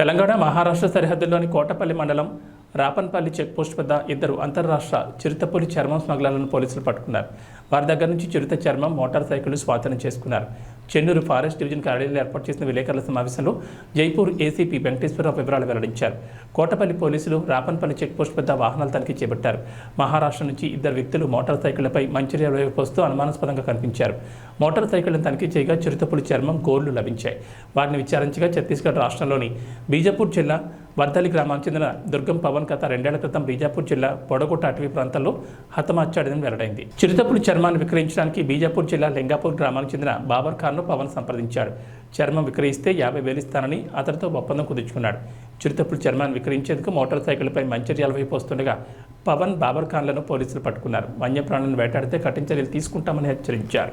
తెలంగాణ మహారాష్ట్ర సరిహద్దుల్లోని కోటపల్లి మండలం రాపన్పల్లి చెక్పోస్ట్ వద్ద ఇద్దరు అంతర్రాష్ట్ర చిరుతపులి చర్మం స్మగ్లర్లను పోలీసులు పట్టుకున్నారు. వారి దగ్గర నుంచి చిరుత చర్మం మోటార్ సైకిళ్ళు స్వాధీనం చేసుకున్నారు. చెన్నూరు ఫారెస్ట్ డివిజన్ కార్యాలయంలో ఏర్పాటు చేసిన విలేకరుల సమావేశంలో జైపూర్ ఏసీపీ వెంకటేశ్వరరావు వివరాలు వెల్లడించారు. కోటపల్లి పోలీసులు రాపన్పల్లి చెక్పోస్ట్ వద్ద వాహనాలు తనిఖీ చేపట్టారు. మహారాష్ట్ర నుంచి ఇద్దరు వ్యక్తులు మోటార్ సైకిళ్ళపై మంచిర్యాల వైపు వస్తూ అనుమానాస్పదంగా కనిపించారు. మోటార్ సైకిళ్ళను తనిఖీ చేయగా చిరుతపులి చర్మం గోళ్ళు లభించాయి. వారిని విచారించగా ఛత్తీస్గఢ్ రాష్ట్రంలోని బీజాపూర్ జిల్లా వర్దలి గ్రామానికి చెందిన దుర్గం పవన్ కథ రెండేళ్ళ క్రితం బీజాపూర్ జిల్లా పొడగొట్ట అటవీ ప్రాంతంలో హతమార్చాడని వెల్లడైంది. చిరుతపులి చర్మాన్ని విక్రయించడానికి బీజాపూర్ జిల్లా లింగాపూర్ గ్రామానికి చెందిన బాబర్ ఖాన్ను పవన్ సంప్రదించాడు. చర్మం విక్రయిస్తే యాభై వేలు ఇస్తానని అతనితో ఒప్పందం కుదుర్చుకున్నాడు. చిరుతపులి చర్మాన్ని విక్రయించేందుకు మోటార్ సైకిల్పై మంచిర్యాల వైపు వస్తుండగా పవన్ బాబర్ ఖాన్లను పోలీసులు పట్టుకున్నారు. వన్యప్రాణులను వేటాడితే కఠిన చర్యలు తీసుకుంటామని హెచ్చరించారు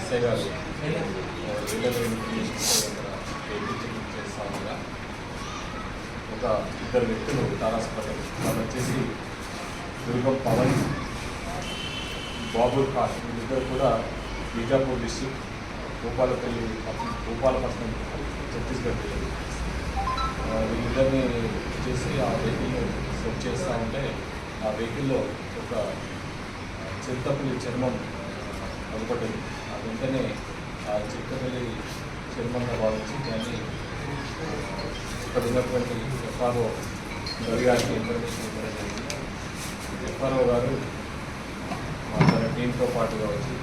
ఎస్ఐ గారు లీగల్ ఇన్ఫర్మేషన్ చేస్తా ఉండగా ఒక ఇద్దరు వ్యక్తులు తారాసుపడ్డారు వాళ్ళు వచ్చేసి దుర్గం పవన్ బాబు ఖాన్ వీళ్ళిద్దరు కూడా బీజాపూర్ డిస్టిక్ భూపాలపల్లి పట్టణం భూపాలపట్నం ఛత్తీస్గఢ్ వీళ్ళిద్దరిని చేసి ఆ వెహికల్ని సెట్ చేస్తూ ఉంటే ఆ వెహికల్లో ఒక చింతపల్లి చర్మం అగుపడింది ఆ వెంటనే ఆ చింతపల్లి చర్మంగా భావించి దాన్ని ఇక్కడ ఉన్నటువంటి ఎఫ్ఆర్ఓ రవి గారికి ఇన్ఫర్మేషన్ ఇవ్వడం జరిగింది. ఎఫ్ఆర్ఓ గారు మా తన టీంతో పాటుగా వచ్చి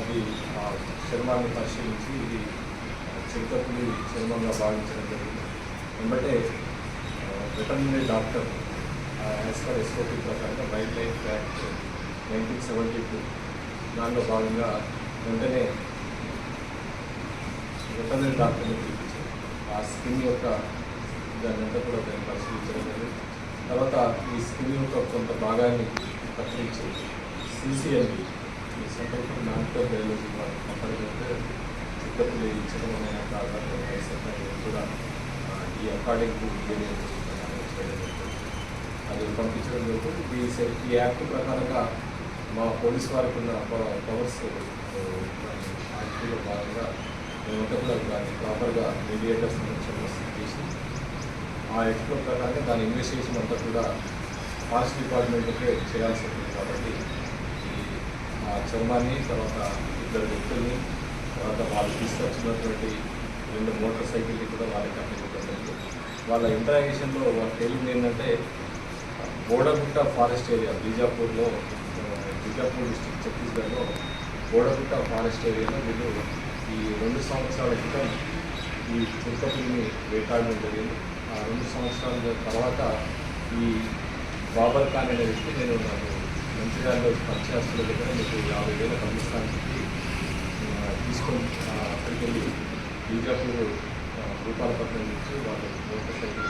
అది ఆ చర్మాన్ని పరిశీలించి ఇది చిరుతపులి చర్మంగా భావించడం జరిగింది. ఎందుకంటే veterinary doctor as per SOP ప్రకారంగా wildlife act nineteen seventy two దానిలో భాగంగా వెంటనే వెటర్నరీ డాక్టర్ని ఆ స్కిన్ యొక్క దాని కూడా దాన్ని పరిశీలించడం జరిగింది. తర్వాత ఈ స్కిన్ యొక్క కొంత భాగాన్ని కత్తిరించి సిసిఎల్వి ఈ సెంటర్ ఫర్ నాన్కర్ బయాలజీ వారు పంపడంతో చిత్తపల్లి ఇచ్చడమైన కారణాలు కూడా ఈ అకార్డింగ్ టు చేయడం అది పంపించడం జరుగుతుంది ఈ ఈ యాక్ట్ ప్రకారంగా మా పోలీస్ వారికి ఉన్న పవర్స్ యాక్ట్లో భాగంగా మేమంతా కానీ దాన్ని ప్రాపర్గా మీడియేటర్స్ చేసి ఆ యాక్ట్లో ప్రకారంగా దాని ఇన్వెస్టిగేషన్ అంతా కూడా ఫారెస్ట్ డిపార్ట్మెంట్కే చేయాల్సి ఉంటుంది కాబట్టి ఆ చర్మాన్ని తర్వాత ఇద్దరు వ్యక్తుల్ని తర్వాత వాళ్ళు తీసుకొచ్చినటువంటి రెండు మోటార్ సైకిల్ని కూడా వాళ్ళకి అప్పగించడం వాళ్ళ ఇంటరాగేషన్లో వాళ్ళకి తెలియదు ఏంటంటే బోడగుట్ట ఫారెస్ట్ ఏరియా బీజాపూర్లో బీజాపూర్ డిస్టిక్ ఛత్తీస్గఢ్లో బోడగుట్ట ఫారెస్ట్ ఏరియాలో వీళ్ళు ఈ రెండు సంవత్సరాల క్రితం ఈ చింతపులిని వేటాడడం జరిగింది. ఆ రెండు సంవత్సరాల తర్వాత ఈ బాబర్ ఖాన్ అనే వ్యక్తి నేను నాకు మంచిర్యాలలో పరిచయాస్తుల దగ్గర మీకు యాభై వేల పంపిస్తానని చెప్పి తీసుకొని అక్కడికి వెళ్ళి బీజాపూర్ రూపాలపట్నం నుంచి వాళ్ళు మోటార్ సైకిల్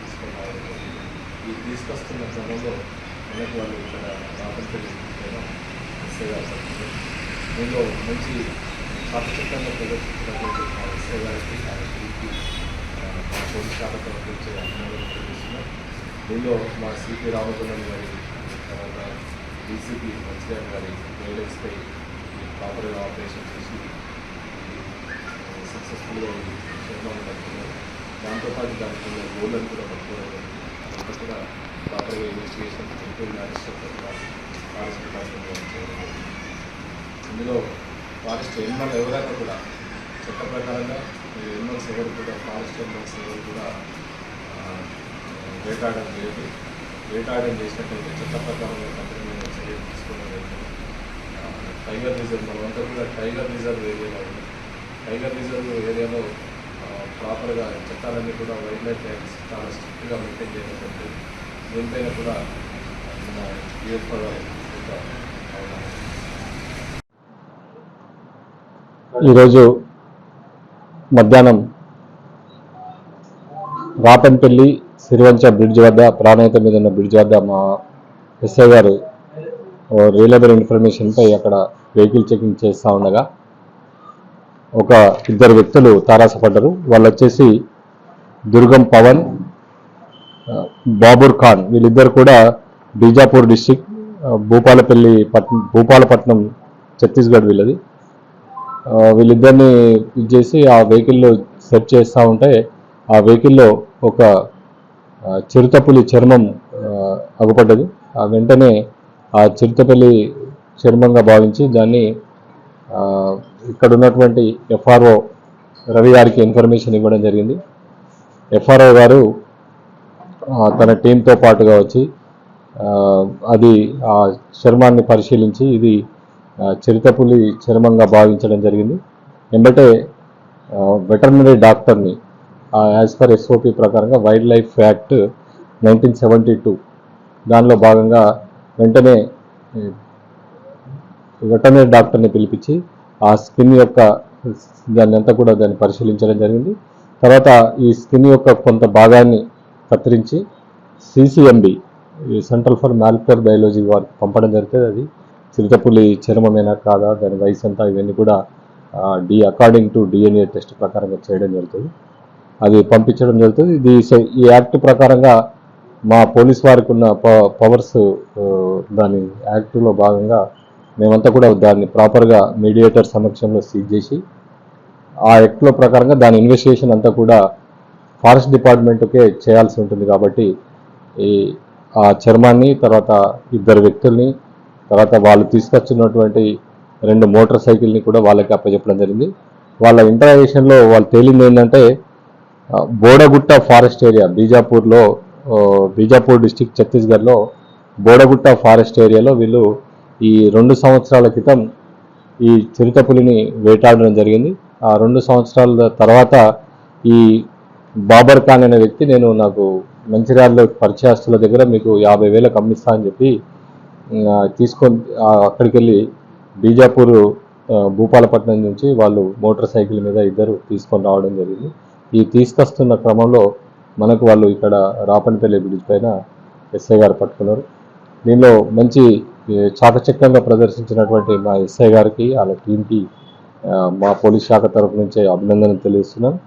తీసుకొని రావడం జరిగింది. ఈ తీసుకొస్తున్న క్రమంలో మనకు వాళ్ళు ఇక్కడ రాపంపల్లి ఎస్ఐ గారు దీనిలో మంచి సాంస్కృతికంగా ప్రదర్శించినటువంటి సేవలకి ఎస్ఐ పోలీస్ శాఖ వచ్చే అభినందనలు తెలియజేస్తున్నాం దీనిలో మా సిపి రామచంద్రన్ గారి తర్వాత డీసీపీ మంచిర్యాల గారి గైడెన్స్పై ప్రాపర్గా ఆపరేషన్ చేసి సక్సెస్ఫుల్గా ఈ క్షేమాన్ని పట్టుకున్నారు దాంతోపాటు దానికి ఉన్న గోల్ని కూడా పట్టుకోవడం జరిగింది కూడా ప్రాపర్గా ఇన్వెస్టిగేషన్ ఎంపీ మ్యాజిస్ట్రేట్ కూడా ఫారెస్ట్ చేయడం ఇందులో ఫారెస్ట్ ఎనిమల్ ఎవరైనా కూడా చట్ట ప్రకారంగా ఈ ఎనిమల్స్ ఎవరు కూడా ఫారెస్ట్ ఎనిమల్స్ ఎవరు కూడా వేటాడడం లేదు. వేటాడడం చేసినట్టయితే చట్ట ప్రకారంగా కఠినమైన చర్యలు తీసుకోవడం జరుగుతుంది టైగర్ రిజర్వ్ మనమంతా కూడా టైగర్ రిజర్వ్ ఏరియాలో ఉంది. టైగర్ రిజర్వ్ ఏరియాలో ప్రాపర్గా చట్టాలన్నీ కూడా వైల్డ్ లైఫ్ యాక్ట్స్ చాలా స్ట్రిక్ట్గా మెయింటైన్ చేయడం జరుగుతుంది దీనిపైన కూడా మన యూఎస్ యొక్క అవగాహన ఈరోజు మధ్యాహ్నం రాపన్పల్లి సిరివంచ బ్రిడ్జ్ వద్ద ప్రాణాయత మీద ఉన్న బ్రిడ్జ్ వద్ద మా ఎస్ఐ గారు రియలబుల్ ఇన్ఫర్మేషన్పై అక్కడ వెహికల్ చెకింగ్ చేస్తూ ఉండగా ఒక ఇద్దరు వ్యక్తులు తారాసపడ్డారు. వాళ్ళు వచ్చేసి దుర్గం పవన్ బాబుర్ బాబూర్ ఖాన్ వీళ్ళిద్దరు కూడా బీజాపూర్ డిస్టిక్ భూపాలపల్లి పట్నం భూపాలపట్నం ఛత్తీస్గఢ్ వీళ్ళది. వీళ్ళిద్దరిని ఇది చేసి ఆ వెహికల్లో సెర్చ్ చేస్తూ ఉంటే ఆ వెహికల్లో ఒక చిరుతపులి చర్మం అగుపడ్డది. ఆ వెంటనే ఆ చిరుతపులి చర్మంగా భావించి దాన్ని ఇక్కడ ఉన్నటువంటి ఎఫ్ఆర్ఓ రవి గారికి ఇన్ఫర్మేషన్ ఇవ్వడం జరిగింది. ఎఫ్ఆర్ఓ గారు తన టీంతో పాటుగా వచ్చి అది ఆ చర్మాన్ని పరిశీలించి ఇది చిరుతపులి చర్మంగా భావించడం జరిగింది. వెంబటే వెటర్నరీ డాక్టర్ని యాజ్ పర్ ఎస్ఓపి ప్రకారంగా wildlife act nineteen seventy two దానిలో భాగంగా వెంటనే వెటర్నరీ డాక్టర్ని పిలిపించి ఆ స్కిన్ యొక్క దాన్ని అంతా కూడా దాన్ని పరిశీలించడం జరిగింది. తర్వాత ఈ స్కిన్ యొక్క కొంత భాగాన్ని కత్తిరించి సిసిఎంబి ఈ సెంట్రల్ ఫర్ మాలిక్యులర్ బయాలజీ వారికి పంపడం జరుగుతుంది అది చిరుతపులి చర్మమేనా కాదా? దాని వయసు అంతా ఇవన్నీ కూడా the according to DNA test ప్రకారంగా చేయడం జరుగుతుంది. అది పంపించడం జరుగుతుంది. ఇది ఈ యాక్ట్ ప్రకారంగా మా పోలీస్ వారికి ఉన్న ప- పవర్స్ దాని యాక్ట్లో భాగంగా మేమంతా కూడా దాన్ని ప్రాపర్గా మీడియేటర్ సమక్షంలో సీజ్ చేసి ఆ యాక్ట్లో ప్రకారంగా దాని ఇన్వెస్టిగేషన్ అంతా కూడా ఫారెస్ట్ డిపార్ట్మెంట్కే చేయాల్సి ఉంటుంది కాబట్టి ఈ ఆ చర్మాన్ని తర్వాత ఇద్దరు వ్యక్తుల్ని తర్వాత వాళ్ళు తీసుకొచ్చినటువంటి రెండు మోటార్ సైకిల్ని కూడా వాళ్ళకి అప్పచెప్పడం జరిగింది. వాళ్ళ ఇంటరాగేషన్లో వాళ్ళు తేలింది ఏంటంటే బోడగుట్ట ఫారెస్ట్ ఏరియా బీజాపూర్లో బీజాపూర్ డిస్టిక్ ఛత్తీస్గఢ్లో బోడగుట్ట ఫారెస్ట్ ఏరియాలో వీళ్ళు ఈ రెండు సంవత్సరాల క్రితం ఈ చిరుతపులిని వేటాడడం జరిగింది. ఆ రెండు సంవత్సరాల తర్వాత ఈ బాబర్ ఖాన్ అనే వ్యక్తి నేను నాకు మంచిర్యాలలో పరిచయస్తుల దగ్గర మీకు యాభై వేలకు అమ్మిస్తా అని చెప్పి తీసుకొని అక్కడికి వెళ్ళి బీజాపూర్ భూపాలపట్నం నుంచి వాళ్ళు మోటార్ సైకిల్ మీద ఇద్దరు తీసుకొని రావడం జరిగింది. ఈ తీసుకొస్తున్న క్రమంలో మనకు వాళ్ళు ఇక్కడ రాపనపల్లి బ్రిడ్జ్ పైన ఎస్ఐ గారు పట్టుకున్నారు. దీనిలో మంచి చాకచక్యంగా ప్రదర్శించినటువంటి మా ఎస్ఐ గారికి వాళ్ళ టీంకి మా పోలీస్ శాఖ తరఫు నుంచే అభినందనలు తెలియజేస్తున్నాను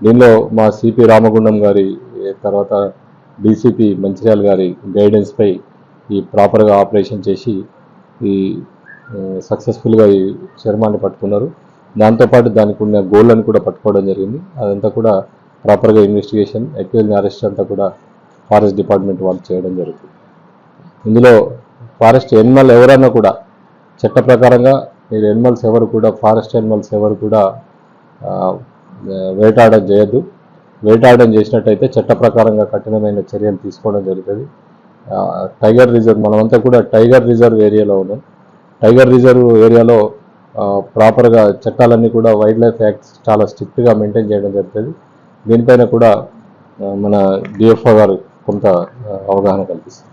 దీనిలో మా సిపి రామగుండం గారి తర్వాత డీసీపీ మంచిర్యాల గారి గైడెన్స్పై ఈ ప్రాపర్గా ఆపరేషన్ చేసి ఈ సక్సెస్ఫుల్గా ఈ చర్మాన్ని పట్టుకున్నారు. దాంతోపాటు దానికి ఉన్న గోల్డ్లను కూడా పట్టుకోవడం జరిగింది. అదంతా కూడా ప్రాపర్గా ఇన్వెస్టిగేషన్ ఎక్వైల్ని అరెస్ట్ అంతా కూడా ఫారెస్ట్ డిపార్ట్మెంట్ వాళ్ళు చేయడం జరుగుతుంది. ఇందులో ఫారెస్ట్ ఎనిమల్ ఎవరైనా కూడా చట్ట ప్రకారంగా మీరు ఎనిమల్స్ ఎవరు కూడా ఫారెస్ట్ ఎనిమల్స్ ఎవరు కూడా వేటాడడం చేయొద్దు. వేటాడడం చేసినట్టయితే చట్ట ప్రకారంగా కఠినమైన చర్యలు తీసుకోవడం జరుగుతుంది. టైగర్ రిజర్వ్ మనమంతా కూడా టైగర్ రిజర్వ్ ఏరియాలో ఉన్నాం. టైగర్ రిజర్వ్ ఏరియాలో ప్రాపర్గా చట్టాలన్నీ కూడా వైల్డ్ లైఫ్ యాక్ట్స్ చాలా స్ట్రిక్ట్గా మెయింటైన్ చేయడం జరుగుతుంది. దీనిపైన కూడా మన డిఎఫ్ఓ గారు కొంత అవగాహన కల్పిస్తుంది